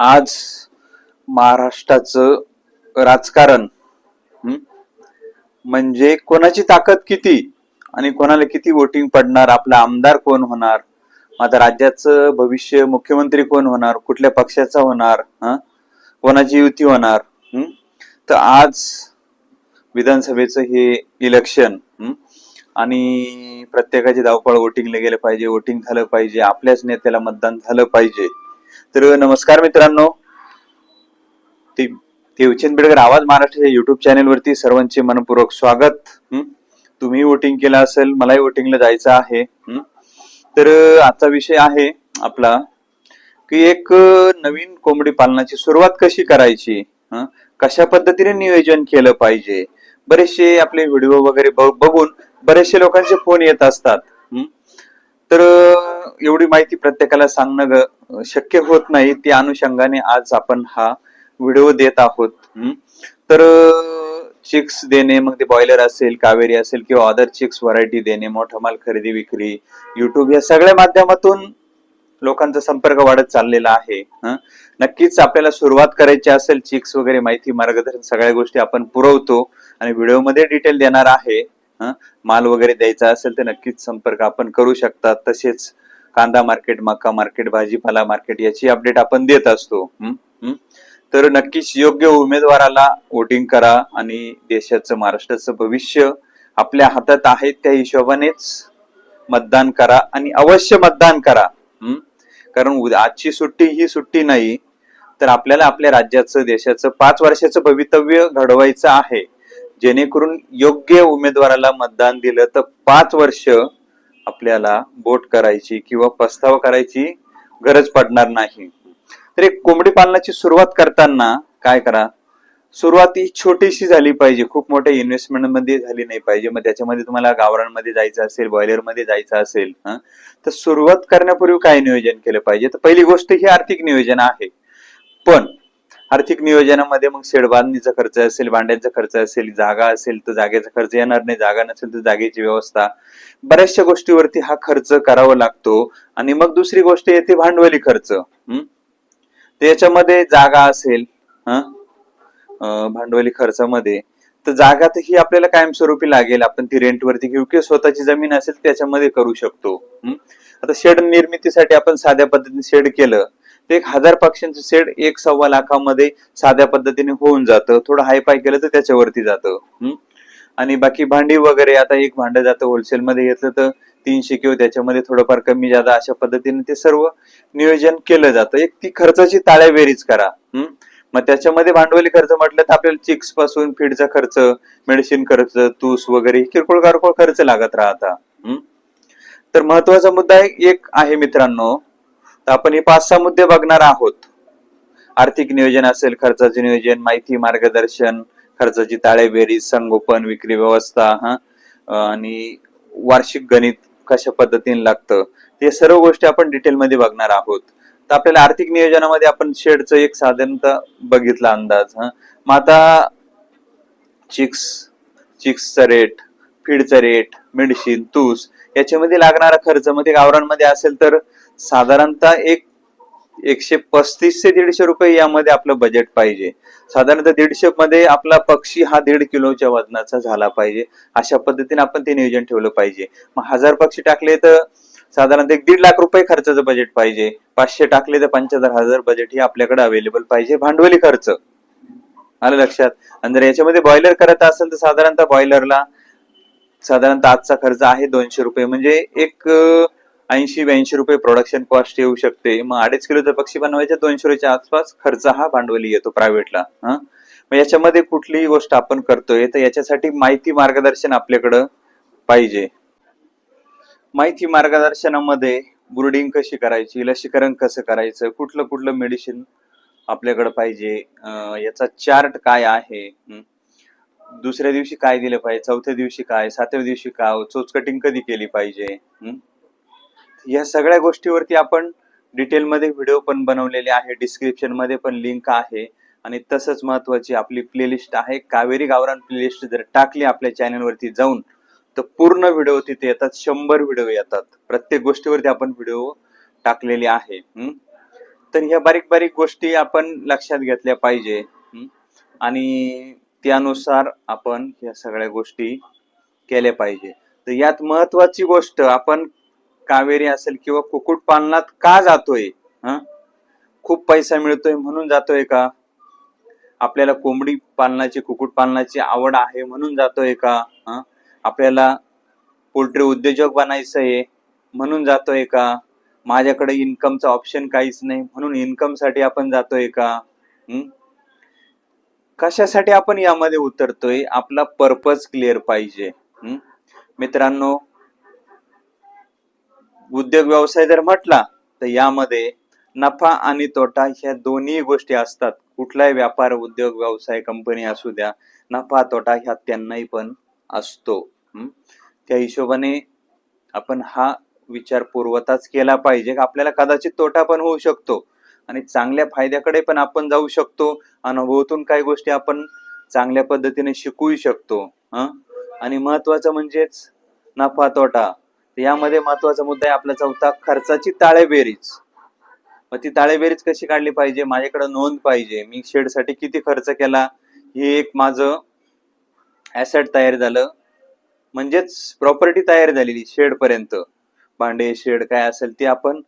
आज महाराष्ट्राचं राजकारण म्हणजे कोणाची ताकद किती आणि कोणाला किती वोटिंग पडणार आपला आमदार कोण होणार आता राज्याचं भविष्य मुख्यमंत्री कोण होणार कुठल्या पक्षाचा होणार हं? कोणाची युती होणार तर आज विधानसभेचं हे इलेक्शन आणि प्रत्येकाची धावपळ वोटिंगला गेलं पाहिजे वोटिंग झालं पाहिजे आपल्याच नेत्याला मतदान झालं पाहिजे. तर नमस्कार मित्रांनो. ते देवचंद बेडकर आवाज महाराष्ट्राच्या युट्यूब चॅनेलवरती सर्वांचे मनपूर्वक स्वागत. तुम्ही वोटिंग केलं असेल मलाही वोटिंगला जायचं आहे. तर आजचा विषय आहे आपला की एक नवीन कोंबडी पालनाची सुरुवात कशी करायची? कशा पद्धतीने नियोजन केलं पाहिजे? बरेचसे आपले व्हिडिओ वगैरे बघून बरेचसे लोकांचे फोन येत असतात. तर एवढी माहिती प्रत्येकाला सांगणं ग- शक्य होत नाही. त्या अनुषंगाने आज आपण हा व्हिडिओ देत आहोत. तर चिक्स देणे मग ते बॉयलर असेल कावेरी असेल किंवा अदर चिक्स व्हरायटी देणे मोठा माल खरेदी विक्री युट्यूब या सगळ्या माध्यमातून लोकांचा संपर्क वाढत चाललेला आहे. नक्कीच आपल्याला सुरुवात करायची असेल चिक्स वगैरे माहिती मार्गदर्शन सगळ्या गोष्टी आपण पुरवतो आणि व्हिडिओमध्ये डिटेल देणार आहे. माल वगैरे द्यायचा असेल तर नक्कीच संपर्क आपण करू शकता तसेच कांदा मार्केट मका मार्केट भाजीपाला मार्केट याची अपडेट आपण देत असतो. तर नक्कीच योग्य उमेदवाराला वोटिंग करा आणि देशाचं महाराष्ट्राचं भविष्य आपल्या हातात आहे त्या हिशोबानेच मतदान करा आणि अवश्य मतदान करा. कारण आजची सुट्टी ही सुट्टी नाही तर आपल्याला आपल्या राज्याचं देशाचं पाच वर्षाचं भवितव्य घडवायचं आहे. जेणेकरून योग्य उमेदवाराला मतदान दिलं तर पाच वर्ष आपल्याला बोट करायची किंवा पस्तावा करायची गरज पडणार नाही. तर एक कोंबडी पालनाची सुरुवात करताना काय करा? सुरुवात ही छोटीशी झाली पाहिजे. खूप मोठ्या इन्व्हेस्टमेंटमध्ये झाली नाही पाहिजे. मग त्याच्यामध्ये तुम्हाला गावरांमध्ये जायचं असेल बॉयलरमध्ये जायचं असेल तर सुरुवात करण्यापूर्वी काय नियोजन केलं पाहिजे? तर पहिली गोष्ट ही आर्थिक नियोजन आहे. पण आर्थिक नियोजनामध्ये मग शेड बांधणीचा खर्च असेल भांड्यांचा खर्च असेल जागा असेल तर जागेचा खर्च येणार नाही. जागा नसेल तर जागेची व्यवस्था. बऱ्याचशा गोष्टीवरती हा खर्च करावा लागतो. आणि मग दुसरी गोष्ट येते भांडवली खर्च. त्याच्यामध्ये याच्यामध्ये जागा असेल भांडवली खर्चामध्ये. तर जागा तर ही आपल्याला कायमस्वरूपी लागेल. आपण ती रेंटवरती घेऊ किंवा स्वतःची जमीन असेल त्याच्यामध्ये करू शकतो. आता शेड निर्मितीसाठी आपण साध्या पद्धतीने शेड केलं. ते एक हजार पक्ष्यांचं सेट एक सव्वा लाखामध्ये साध्या पद्धतीने होऊन जातं. थोडं हाय पाय केलं तर त्याच्यावरती जातं. आणि बाकी भांडी वगैरे आता एक भांडं जातं होलसेल मध्ये घेतलं तर तीनशे किंवा त्याच्यामध्ये थोडंफार कमी जादा अशा पद्धतीने ते सर्व नियोजन केलं जातं. एक ती खर्चाची ताळ्या बेरीज करा. हम्म? मग त्याच्यामध्ये भांडवली खर्च म्हटलं तर आपल्याला चिक्सपासून फीडचा खर्च मेडिसिन खर्च तूस वगैरे किरकोळ कारकोळ खर्च लागत राहता. तर महत्त्वाचा मुद्दा एक आहे मित्रांनो. तर आपण हे पाच सहा मुद्दे बघणार आहोत. आर्थिक नियोजन असेल खर्चाचे नियोजन माहिती मार्गदर्शन खर्चाची ताळेबेरीज संगोपन विक्री व्यवस्था हा आणि वार्षिक गणित कशा पद्धतीने लागतं ते सर्व गोष्टी आपण डिटेलमध्ये बघणार आहोत. तर आपल्याला आर्थिक नियोजनामध्ये आपण शेडचं एक साधारणतः बघितला अंदाज हा. मग आता चिक्स चिक्सचा रेट फीडचा रेट मेडिसिन तूस याच्यामध्ये लागणारा खर्च मध्ये गावरांमध्ये असेल तर साधारणतः एक एकशे पस्तीस ते दीडशे रुपये यामध्ये आपलं बजेट पाहिजे. साधारणतः दीडशे मध्ये आपला पक्षी हा दीड किलोच्या वजनाचा झाला पाहिजे. अशा पद्धतीने आपण ते नियोजन ठेवलं पाहिजे. मग हजार पक्षी टाकले तर साधारणतः एक दीड लाख रुपये खर्चाचं बजेट पाहिजे. पाचशे टाकले तर पंच्याहत्तर हजार बजेट ही आपल्याकडे अवेलेबल पाहिजे. भांडवली खर्च. आलं लक्षात? आणि जर याच्यामध्ये बॉयलर करत असेल तर साधारणतः बॉयलरला साधारणतः आजचा खर्च आहे दोनशे रुपये. म्हणजे एक ऐंशी ब्याऐंशी रुपये प्रोडक्शन कॉस्ट येऊ शकते. मग अडीच किलो जर पक्षी बनवायच्या दोनशे रुपयाच्या आसपास खर्च हा भांडवली येतो प्रायव्हेटला हा? मग याच्यामध्ये कुठलीही गोष्ट आपण करतोय तर याच्यासाठी माहिती मार्गदर्शन आपल्याकडं पाहिजे. माहिती मार्गदर्शनामध्ये ब्रुडिंग कशी करायची लसीकरण कसं करायचं कुठलं कुठलं मेडिसिन आपल्याकडे पाहिजे याचा चार्ट काय आहे दुसऱ्या दिवशी काय दिलं पाहिजे चौथ्या दिवशी काय सातव्या दिवशी काय चोच कटिंग कधी केली पाहिजे या सगळ्या गोष्टीवरती आपण डिटेलमध्ये व्हिडिओ पण बनवलेले आहे डिस्क्रिप्शनमध्ये पण लिंक आहे आणि तसंच महत्वाची आपली प्लेलिस्ट आहे कावेरी गावरान प्लेलिस्ट जर टाकली आपल्या चॅनलवरती जाऊन तर पूर्ण व्हिडिओ तिथे येतात शंभर व्हिडिओ येतात. प्रत्येक गोष्टीवरती आपण व्हिडिओ टाकलेले आहे. तर ह्या बारीक बारीक गोष्टी आपण लक्षात घेतल्या पाहिजे. आणि त्यानुसार आपण ह्या सगळ्या गोष्टी केल्या पाहिजे. तर यात महत्वाची गोष्ट आपण कावेरी असेल किंवा कुक्कुटपालनात का जातोय खूप पैसा मिळतोय म्हणून जातोय का? आपल्याला कोंबडी पालनाची कुक्कुट पालनाची आवड आहे म्हणून जातोय का? आपल्याला पोल्ट्री उद्योजक बनायचं आहे म्हणून जातोय का? माझ्याकडे इन्कमचा ऑप्शन काहीच नाही म्हणून इन्कमसाठी आपण जातोय का? कशासाठी आपण यामध्ये उतरतोय? आपला पर्पज क्लिअर पाहिजे. मित्रांनो उद्योग व्यवसाय जर म्हटला तर यामध्ये नफा आणि तोटा ह्या दोन्ही गोष्टी असतात. कुठलाही व्यापार उद्योग व्यवसाय कंपनी असू द्या नफा तोटा ह्या त्यांनाही पण असतो. त्या हिशोबाने आपण हा विचार पूर्वताच केला पाहिजे. आपल्याला कदाचित तोटा पण होऊ शकतो आणि चांगल्या फायद्याकडे पण आपण जाऊ शकतो. अनुभवातून काही गोष्टी आपण चांगल्या पद्धतीने शिकू शकतो. आणि महत्वाचं म्हणजेच नफा तोटा. यामध्ये महत्त्वाचा मुद्दा आहे आपला चौथा खर्चाची ताळेबेरीज. मग ती ताळेबेरीज कशी काढली पाहिजे? माझ्याकडे नोंद पाहिजे. मी शेडसाठी किती खर्च केला? हे एक माझं ऍसेट तयार झालं. म्हणजेच प्रॉपर्टी तयार झालेली शेड पर्यंत भांडे शेड काय असेल ते आपण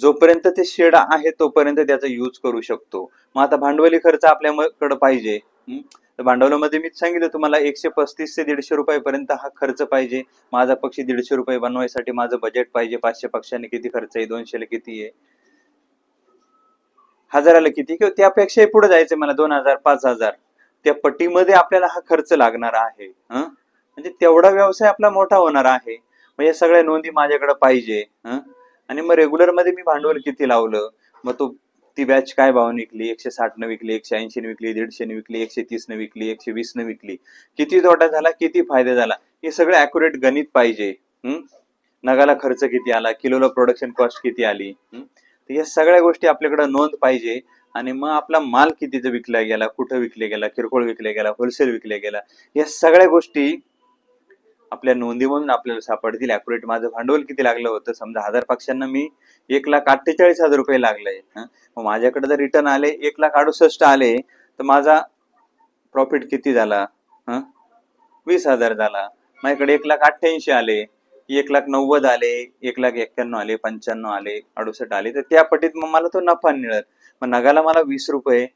जोपर्यंत ते शेड आहे तोपर्यंत त्याचा यूज करू शकतो. मग आता भांडवली खर्च आपल्याकडे पाहिजे. तर भांडवलामध्ये मी सांगितलं तुम्हाला एकशे पस्तीस ते दीडशे रुपयापर्यंत हा खर्च पाहिजे. माझा पक्षी दीडशे रुपये बनवायसाठी माझं बजेट पाहिजे. पाचशे पक्षाने किती खर्च आहे दोनशेला किती आहे? हजाराला किती? किंवा त्यापेक्षाही पुढे जायचं मला दोन हजार पाच हजार. त्या पटीमध्ये आपल्याला हा खर्च लागणार आहे. म्हणजे तेवढा व्यवसाय आपला मोठा होणार आहे. मग या सगळ्या नोंदी माझ्याकडे पाहिजे. आणि मग रेग्युलरमध्ये मी भांडवल किती लावलं? मग तो ती बॅच काय भाव विकली एकशे साठ न विकली एकशे ऐंशीने विकली दीडशे न विकली एकशे तीसनं विकली एकशे वीसनं विकली. किती तोटा झाला? किती फायदा झाला? हे सगळं अॅक्युरेट गणित पाहिजे. नगाला खर्च किती आला? किलोला प्रोडक्शन कॉस्ट किती आली? तर या सगळ्या गोष्टी आपल्याकडे नोंद पाहिजे. आणि मग आपला माल कितीचा विकला गेला कुठं विकला गेला किरकोळ विकला गेला होलसेल विकला गेला. या सगळ्या गोष्टी आपल्या नोंदी म्हणून आपल्याला सापडतील अॅक्युरेट माझं भांडवल किती लागलं होतं? समजा हजार पक्षांना मी एक लाख अठ्ठेचाळीस हजार रुपये लागले. मग माझ्याकडे जर रिटर्न आले एक लाख अडुसष्ट आले तर माझा प्रॉफिट किती झाला? वीस हजार झाला. माझ्याकडे एक लाख अठ्ठ्याऐंशी आले एक लाख नव्वद आले एक लाख एक्क्याण्णव आले पंच्याण्णव आले अडुसष्ट आले. तर त्या पटीत मग मला तो नफा मिळत मग नगाला मला वीस रुपये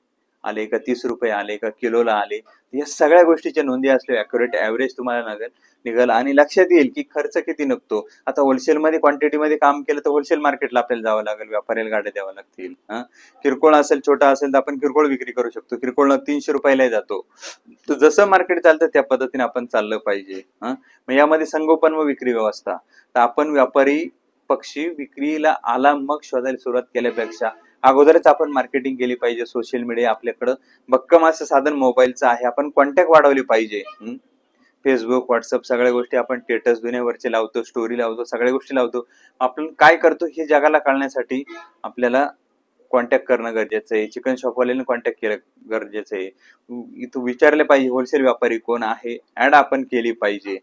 आले का तीस रुपये आले का किलोला आले या सगळ्या गोष्टीच्या नोंदी असल्या अॅक्युरेट ऍव्हरेज तुम्हाला नगल निघाल. आणि लक्षात येईल की खर्च किती निघतो. आता होलसेल मध्ये क्वांटिटी मध्ये काम केलं तर होलसेल मार्केटला आपल्याला जावं लागेल व्यापाऱ्याला गाड्या द्याव्या लागतील किरकोळ असेल छोटा असेल तर आपण किरकोळ विक्री करू शकतो. किरकोळ तीनशे रुपयाला जातो. तर जसं मार्केट चालतं त्या पद्धतीने आपण चाललं पाहिजे मग यामध्ये संगोपन व विक्री व्यवस्था. तर आपण व्यापारी पक्षी विक्रीला आला मग शोधायला सुरुवात केल्यापेक्षा अगोदरच आपण मार्केटिंग केली पाहिजे सोशल मीडिया आपल्याकडं. भक्कम असं साधन मोबाईलचं आहे. आपण कॉन्टॅक्ट वाढवली पाहिजे. फेसबुक व्हॉट्सअप सगळ्या गोष्टी आपण स्टेटस दुनियावरचे लावतो स्टोरी लावतो सगळ्या गोष्टी लावतो. आपण काय करतो हे जगाला कळण्यासाठी आपल्याला कॉन्टॅक्ट करणं गरजेचं आहे. चिकन शॉपवाल्याने कॉन्टॅक्ट केलं गरजेचं आहे. तू- विचारले पाहिजे होलसेल व्यापारी कोण आहे? ऍड आपण केली पाहिजे.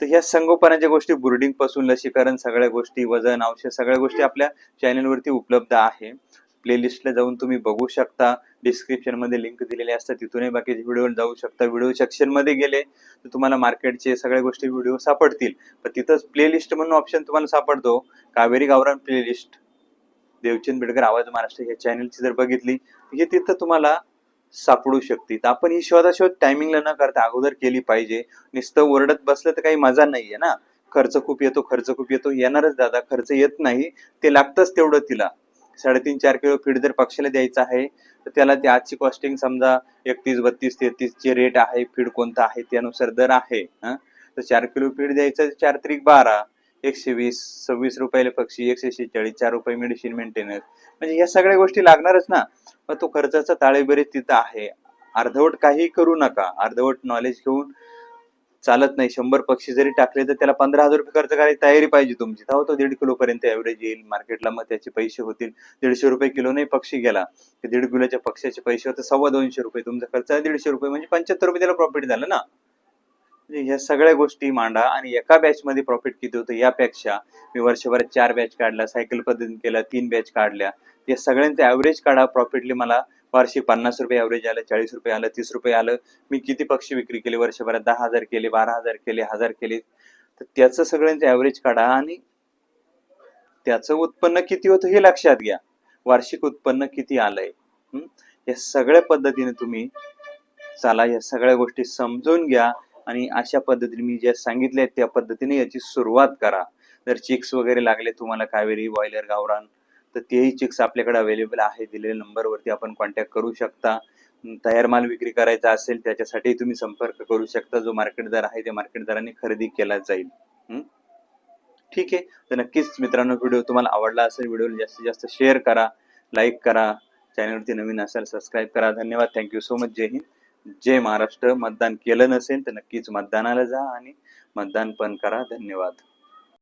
तर ह्या संगोपनाच्या गोष्टी बोर्डिंगपासून लसीकरण सगळ्या गोष्टी वजन औषध सगळ्या गोष्टी आपल्या चॅनलवरती उपलब्ध आहे. प्लेलिस्टला जाऊन तुम्ही बघू शकता. डिस्क्रिप्शनमध्ये लिंक दिलेली असतात. तिथूनही बाकीचे व्हिडिओ जाऊ शकता. व्हिडिओ सेक्शनमध्ये गेले तर तुम्हाला मार्केटचे सगळ्या गोष्टी व्हिडिओ सापडतील. पण तिथंच प्लेलिस्ट म्हणून ऑप्शन तुम्हाला सापडतो. कावेरी गावरान प्लेलिस्ट देवचंद बेडकर आवाज महाराष्ट्र या चॅनलची जर बघितली तर हे तिथं तुम्हाला सापडू शकते. तर आपण ही शोधाशोध टायमिंगला न करता अगोदर केली पाहिजे. नुसतं ओरडत बसलं तर काही मजा नाहीये ना. खर्च खूप येतो खर्च खूप येतो. येणारच दादा खर्च येत नाही. ते लागतंच तेवढं तिला. साडेतीन चार किलो फीड जर पक्षाला द्यायचं आहे तर त्याला ते आजची कॉस्टिंग समजा एकतीस बत्तीस तेहतीस चे रेट आहे फीड कोणता आहे त्यानुसार दर आहे हा? तर चार किलो फीड द्यायचं चार त्रिक बारा. एकशे वीस सव्वीस रुपयाला पक्षी एकशे शेहेचाळीस चार रुपये मेडिसिन मेंटेनन्स म्हणजे या सगळ्या गोष्टी लागणारच ना. मग तो खर्चाचा ताळेबरी तिथं आहे. अर्धवट काही करू नका. अर्धवट नॉलेज घेऊन चालत नाही. शंभर पक्षी जरी टाकले तर त्याला पंधरा हजार रुपये खर्च करायची तयारी पाहिजे तुमची. तेव्हा हो, तो दीड किलो पर्यंत एव्हरेज येईल मार्केटला मग त्याचे पैसे होतील. दीडशे रुपये किलो नाही पक्षी गेला. तर दीड किलोच्या पक्षाचे पैसे होते सव्वा दोनशे रुपये. तुमचा खर्च आहे दीडशे रुपये. म्हणजे पंच्याहत्तर रुपये त्याला प्रॉफिट झालं ना. म्हणजे ह्या सगळ्या गोष्टी मांडा आणि एका बॅच मध्ये प्रॉफिट किती होतं यापेक्षा मी वर्षभरात चार बॅच काढल्या सायकल पद्धतीने केल्या तीन बॅच काढल्या. या सगळ्यांचं ॲव्हरेज काढा. प्रॉफिटली मला वार्षिक पन्नास रुपये ॲव्हरेज आलं चाळीस रुपये आलं तीस रुपये आलं. मी किती पक्षी विक्री केली? वर्षभरात दहा हजार केले बारा हजार केले हजार केले. तर त्याचं सगळ्यांचं ॲव्हरेज काढा आणि त्याचं उत्पन्न किती होतं हे लक्षात घ्या. वार्षिक उत्पन्न किती आलंय? या सगळ्या पद्धतीने तुम्ही चला या सगळ्या गोष्टी समजून घ्या. आणि अशा पद्धतीने मी ज्या सांगितल्या त्या पद्धतीने याची सुरुवात करा. जर चिक्स वगैरे लागले तुम्हाला कावेरी बॉयलर गावरान तर तेही चिक्स आपल्याकडे अवेलेबल आहे दिलेल्या नंबरवरती आपण कॉन्टॅक्ट करू शकता. तयार माल विक्री करायचा असेल त्याच्यासाठी तुम्ही संपर्क करू शकता. जो मार्केट दर आहे त्या मार्केट दराने खरेदी केला जाईल. ठीक आहे. तर नक्कीच मित्रांनो व्हिडिओ तुम्हाला आवडला असेल व्हिडिओला जास्तीत जास्त शेअर करा लाईक करा. चॅनलवरती नवीन असाल सबस्क्राईब करा. धन्यवाद. थँक्यू सो मच जय हिंद. जय महाराष्ट्र मतदान केलं नसेल तर नक्कीच मतदानाला जा आणि मतदान पण करा. धन्यवाद.